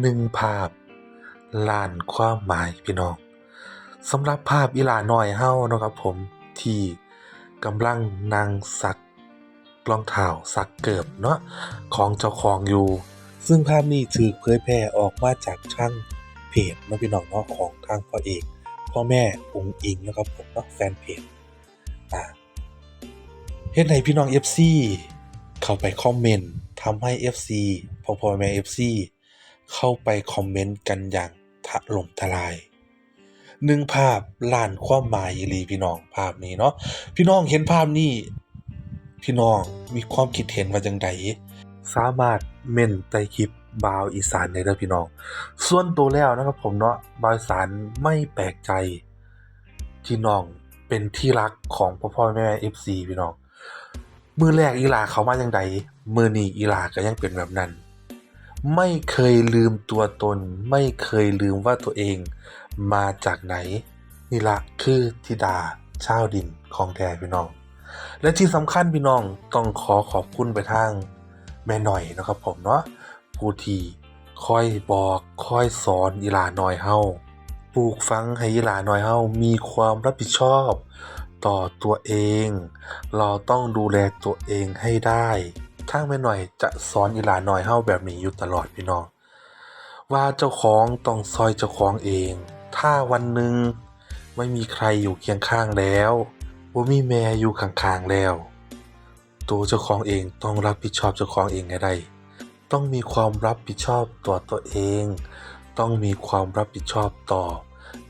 หนึ่งภาพล้านความหมายพี่น้องสำหรับภาพอีหลาน้อยเฮาเนาะครับผมที่กำลังนั่งซักรองเท้าซักเกิบเนาะของเจ้าของอยู่ ซึ่งภาพนี้ถูกเผยแพร่ออกมาจากช่างเพจนะพี่น้องเนาะของทางพ่อเอกพ่อแม่อุงอิงนะครับผมเนาะแฟนเพจอ่าเฮ็ดให้พี่น้อง FC เข้าไปคอมเมนต์ทำให้ FC พ่อพ่อแม่ FC เข้าไปคอมเมนต์กันอย่างถล่มทลายหนึ่งภาพล้านความหมายลีพี่น้องภาพนี้เนาะพี่น้องเห็นภาพนี้ พี่น้องมีความคิดเห็นว่าจังไดสามารถเม่นใต้คลิปบาวอีสานได้เด้อพี่น้อง ส่วนตัวแล้วนะครับผมเนาะบาวอีสานไม่แปลกใจ ที่น้องเป็นที่รักของพ่อพ่อแม่ FC พี่น้องมือแรกอีหลาเขามาจังใดมือนี้อีหลาก็ยังเป็นแบบนั้น ไม่เคยลืมตัวตน ไม่เคยลืมว่าตัวเองมาจากไหน นี่ละคือธิดาชาวดินของแท้พี่น้อง และที่สำคัญพี่น้องต้องขอขอบคุณไปทางแม่หน่อยนะครับผมเนาะผู้ที่คอยบอกคอยสอนอีหลาน้อยเฮาปลูกฝังให้อีหลาน้อยเฮามีความรับผิดชอบ ต่อตัวเอง เราต้องดูแลตัวเองให้ได้างแม่หน่อยจะสอนอีหลาน้อยเฮาแบบนี้อยู่ตลอดพี่น้อง ว่าเจ้าของต้องซอยเจ้าของเอง ถ้าวันหนึ่งไม่มีใครอยู่เคียงข้างแล้วว่ามีแม่อยู่ข้างๆแล้ว ตัวเจ้าของเองต้องรับผิดชอบเจ้าของเองให้ได้ ต้องมีความรับผิดชอบต่อตัวเอง ต้องมีความรับผิดชอบต่อ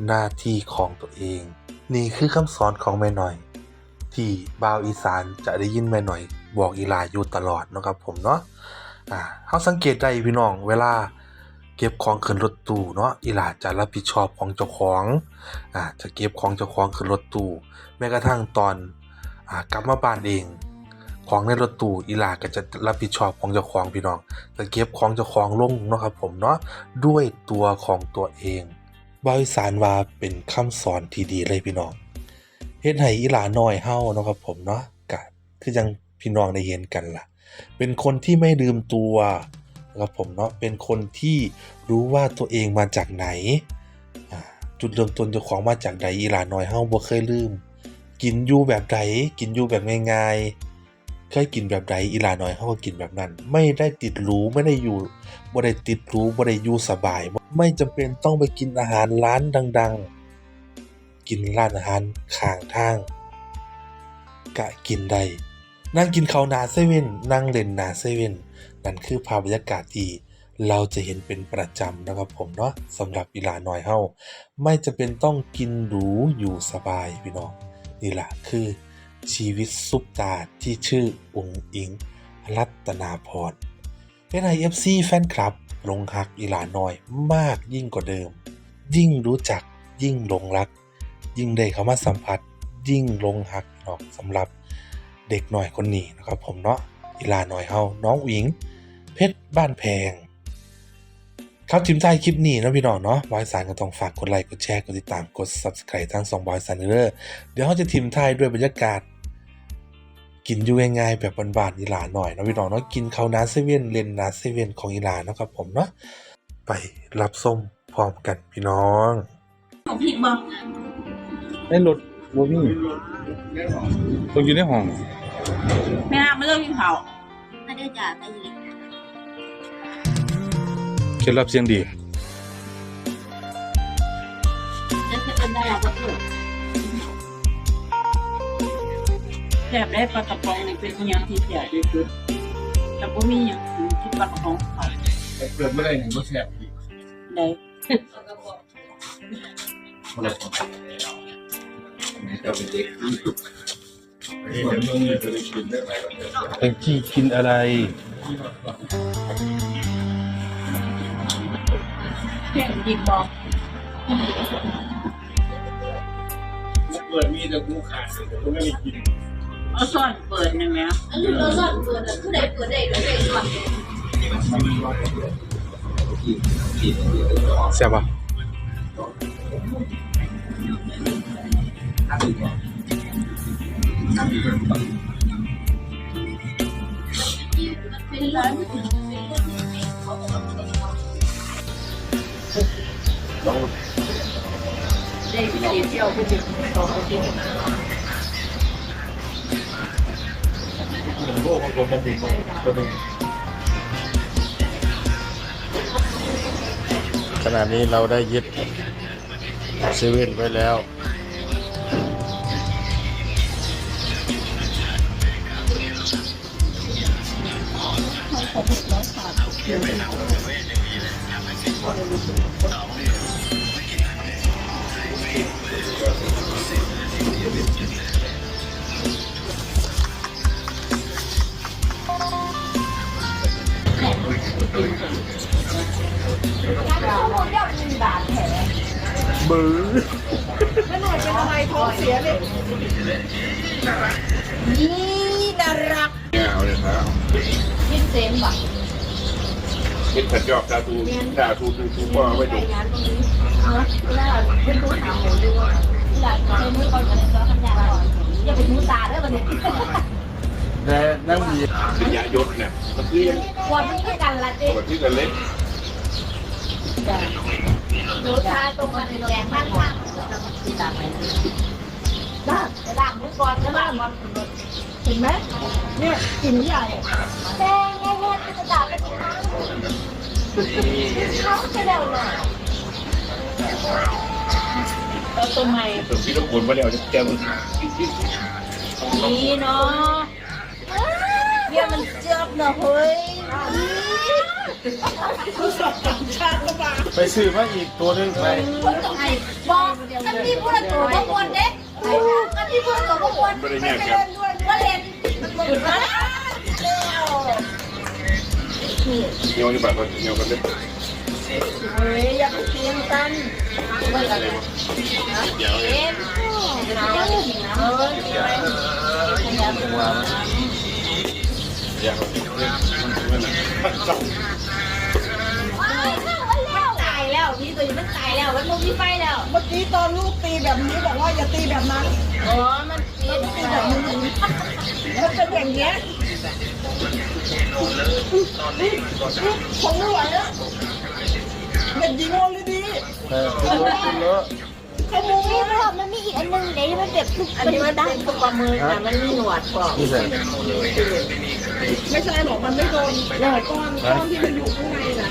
หน้าที่ของตัวเอง นี่คือคำสอนของแม่หน่อย ที่บ่าวอีสานจะได้ยินแม่หน่อย บอกอีหลาอยู่ตลอดนะครับผมเนาะอ่าเขาสังเกตได้พี่น้องเวลาเก็บของขึ้นรถตู้เนาะอีหลาจะรับผิดชอบของเจ้าของอ่าจะเก็บของเจ้าของขึ้นรถตู้แม้กระทั่งตอนอ่ากลับมาบ้านเอง ของในรถตู้อีหลาก็จะรับผิดชอบของเจ้าของพี่น้องจะเก็บของเจ้าของลงเนาะครับผมเนาะด้วยตัวของตัวเองบาวอีสานว่าเป็นคำสอนที่ดีเลยพี่น้องเฮ็ดให้อีหลาน้อยเฮาเนาะครับผมเนาะก็คือจัง พี่น้องได้เห็นกันล่ะ เป็นคนที่ไม่ลืมตัวครับผมเนาะเป็นคนที่รู้ว่าตัวเองมาจากไหน จุดเริ่มต้นเจ้าของมาจากใดอีหลาน้อยเฮาบ่เคยลืม กินอยู่แบบใดกินอยู่แบบง่ายๆเคยกินแบบใดอีหลาน้อยเฮาก็กินแบบนั้น ไม่ได้ติดหรูไม่ได้อยู่บ่ได้ติดหรูบ่ได้อยู่สบาย ไม่จำเป็นต้องไปกินอาหารร้านดัง ๆ กินร้านอาหารข้างทางกะกินได้ นั่งกินข้าวนาเซเว่นนั่งเล่นนาเซเว่นนั่นคือภาพบรรยากาศที่เราจะเห็นเป็นประจำนะครับผมเนาะสำหรับอีหลาน้อยเฮาไม่จะเป็นต้องกินหรูอยู่สบายพี่น้องนี่แหละคือชีวิตซุปตาที่ชื่อองค์อิง รัตนาพรเป็นไอเอฟซีแฟนคลับลงหักอีหลาน้อยมากยิ่งกว่าเดิม ยิ่งรู้จักยิ่งหลงรัก ยิ่งได้เข้ามาสัมผัส ยิ่งลงหักเนาะสำหรับ เด็กหน่อยคนนี้นะครับผมเนาะอีลาหน่อยเฮาน้องอุ๋งเพชรบ้านแพง ครับทีมท้ายคลิปนี้นะพี่น้องเนาะบอยสารก็ต้องฝากกดไลค์กดแชร์กดติดตามกด subscribe ทั้งสองบอยสารเด้อเดี๋ยวเขาจะทีมท้ายด้วยบรรยากาศ กินอยู่ง่ายๆแบบบานๆอีหลาหน่อยเนาะพี่น้องเนาะกินข้าวนาเซเว่นเล่นนาเซเว่นของอีหลาเนาะครับผมเนาะไปรับส้มพร้อมกันพี่น้องของผิดบ่ในรถ บ่มีต้องอยู่ในห้องแม่น้ำไม่เลิกกินข้าวมาเด้อจ้าไปอีกเคล็ดลับเสียงดีแล้วจะเป็นดาราก็เกิดแสบได้ปลากระป๋องนี่เป็นอหยังที่แสบที่สุดแต่ก็มีอย่างอื่นที่ปลากระป๋องเขาเกิดไม่ได้อย่างก็แสบอีกได้คนละคน เราเป็นเด็กที่เห็นมืองจะได้กินได้ไหมแองจี้กินอะไรเพียงกินบ่เปิดมีแต่กูขาดกูไม่ได้กินเอาซ่อนเปิดได้ไหมอันนี้เราสอนเปิดอะผู้ใดเปิดได้ก็ได้สอนแซ่บปะ ได้ไปเที่ยวไปดึกต่อไปกินโลกของผมผมตัวนึงขณะนี้เราได้ยึดเซเว่นไว้แล้ว บือเนี่ยเอาเลยครับยิ้มเซนบ่เป็นขัดยอกตาทูตาทูทูทูก็เอาไว้ดูงานตรงนี้เนาะเวลาเพิ่นดูหาหมูดูว่าเวลาใช้มือก่อนกันเลยก็ทำยาก่อนอย่าไปดูตาเด้อบัดนี้แต่นั่งดีสัญญายศเนี่ยมันคือยังวันมันคือกันละติกดที่กันเล็กดูตาตรงมันแดงมากมากติดตามไปล่างล่างมือก่อนแล้วล่างมันเห็นไหมเนี่ยกินใหญ่แดง แง่แง่จะด่าไปทำไมเขาจะเดาหน่อยแล้วตัวใหม่ส่วนที่ต้องกดมาแล้วจะแก้มือนี้เนาะเนี่ยมันเจ็บนะเฮ้ยไปซื้อมาอีกตัวนึงไปบอกกันที่พูดตัวบ่ควรเด้กันที่พูดตัวบ่ควรไม่ได้แยกกันก็เล่นมันหยุดมาแล้ว เงี้ยวนี่แบบเงี้ยวกันเล็กเฮ้ยอย่าไปเถียงกันเว้ยกันเดี๋ยวเอ็นเอาเออเดี๋ยวมันมันจ้องมันตายแล้วพี่ตัวนี้มันตายแล้วมันไม่มีไฟแล้วเมื่อกี้ตอนลูกตีแบบนี้บอกว่าอย่าตีแบบนั้นอ๋อมันตีตีแบบนี้มันเป็นอย่างเงี้ย ผมไม่ไหวแล้วเด็กหญิงโอลิดีเออขึ้นรถขึ้นรถขโมยไม่หรอกมันมีอีกอันนึงเดี๋ยวมันแบบทุกอันนี้มันเป็นตัวปลาหมึกแต่มันมีหนวดก่อนนี่ใส่ไม่ใช่หรอกมันไม่โดนก้อนก้อนที่มันอยู่ข้างในนะ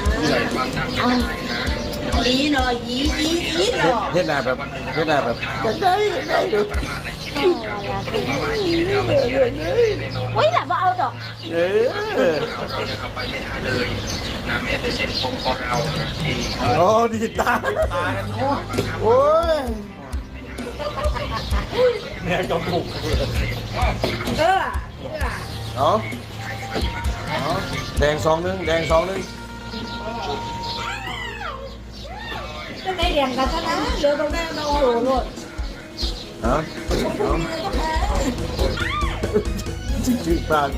ยีเนาะยียียีเนาะเฮ็ดหน้าแบบเฮ็ดหน้าแบบเฮ้ยหล่ะว่าเอาด อกเออโอ้ดีตาโอ้ยเนี่ยกระปุกเออเอาเอาแดงสองหนึงแด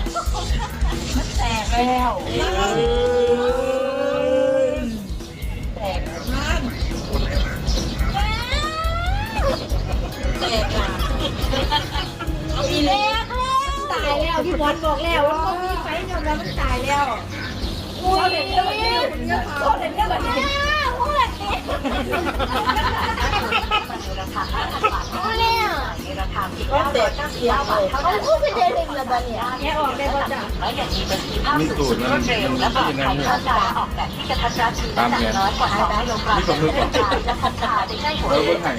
งสองหนึงจะได้เรียงกันซะนะเหลือตรงแม่เราโอ้โหโลดเอาเอาจืดปากเข้ามุมแตกแล้วอีเล็กตายแล้วพี่บอลบอกแล้วว่ามันมีไฟเนี่ยแล้วมันตายแล้วอุ้ยเห็นเรื่องแบบนี้เขาเห็นเรื่องแบบนี้ ก็เด็กเสียไปเขาพูดเป็นเรื่องละบ้าเนี่ยแค่ออกได้ก็จะมีตูดนะมันเป็นยังไงเนี่ยตามแผนนี่ตรงนี้ก่อนเออเพิ่งให้